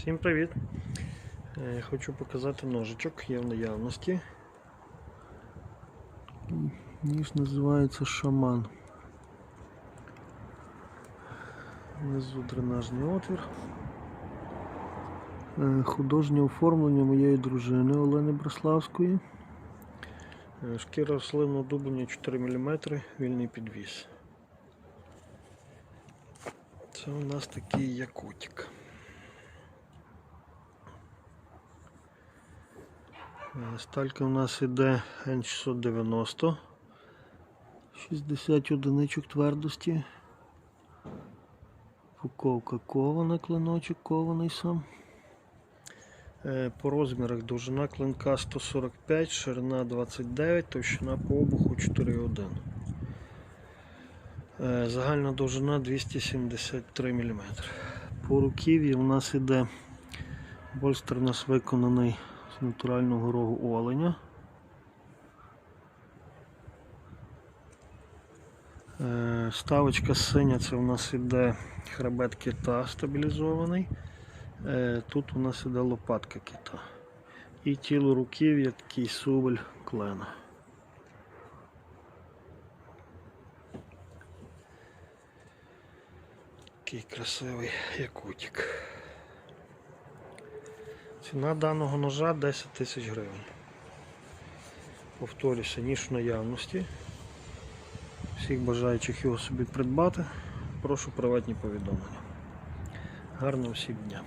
Всім привіт! Е, Хочу показати ножичок, є в наявності. Ніж називається шаман. Внизу дренажний отвір. Е, Художнє оформлення моєї дружини Олени Браславської. Е, Шкіра рослинного дублення 4 мм, вільний підвіс. Це у нас такий якутик. Сталька у нас іде N690. 60 одиничок твердості. Упаковка кована, клиночок кований сам. Е, По розмірах довжина клинка 145, ширина 29, товщина по обуху 4,1. Е, Загальна довжина 273 мм. По руків'ї у нас іде больстер у нас виконаний натурального рогу оленя. Е, Ставочка синя, це у нас іде хребет кита стабілізований. Е, Тут у нас іде лопатка кита. І тіло руків'я такий сувель клена. Такий красивий якутик. Ціна даного ножа 10 тисяч гривень. Повторюся, ніж в наявності. Всіх бажаючих його собі придбати, прошу приватні повідомлення. Гарного всім дня!